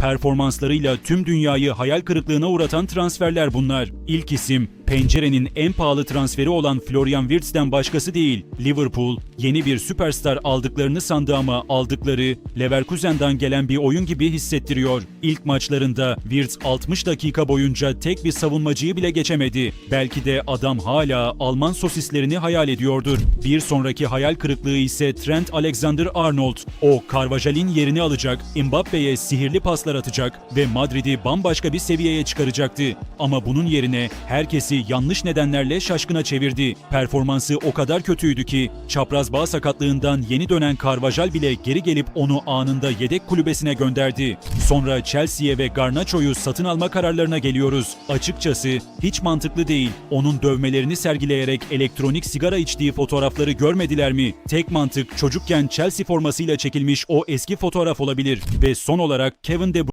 Performanslarıyla tüm dünyayı hayal kırıklığına uğratan transferler bunlar. İlk isim pencerenin en pahalı transferi olan Florian Wirtz'ten başkası değil. Liverpool yeni bir süperstar aldıklarını sandı ama aldıkları Leverkusen'dan gelen bir oyun gibi hissettiriyor. İlk maçlarında Wirtz 60 dakika boyunca tek bir savunmacıyı bile geçemedi. Belki de adam hala Alman sosislerini hayal ediyordur. Bir sonraki hayal kırıklığı ise Trent Alexander-Arnold. O Carvajal'in yerini alacak, Mbappe'ye sihirli paslar atacak ve Madrid'i bambaşka bir seviyeye çıkaracaktı. Ama bunun yerine herkesi yanlış nedenlerle şaşkına çevirdi. Performansı o kadar kötüydü ki çapraz bağ sakatlığından yeni dönen Carvajal bile geri gelip onu anında yedek kulübesine gönderdi. Sonra Chelsea'ye ve Garnacho'yu satın alma kararlarına geliyoruz. Açıkçası hiç mantıklı değil. Onun dövmelerini sergileyerek elektronik sigara içtiği fotoğrafları görmediler mi? Tek mantık çocukken Chelsea formasıyla çekilmiş o eski fotoğraf olabilir. Ve son olarak Kevin De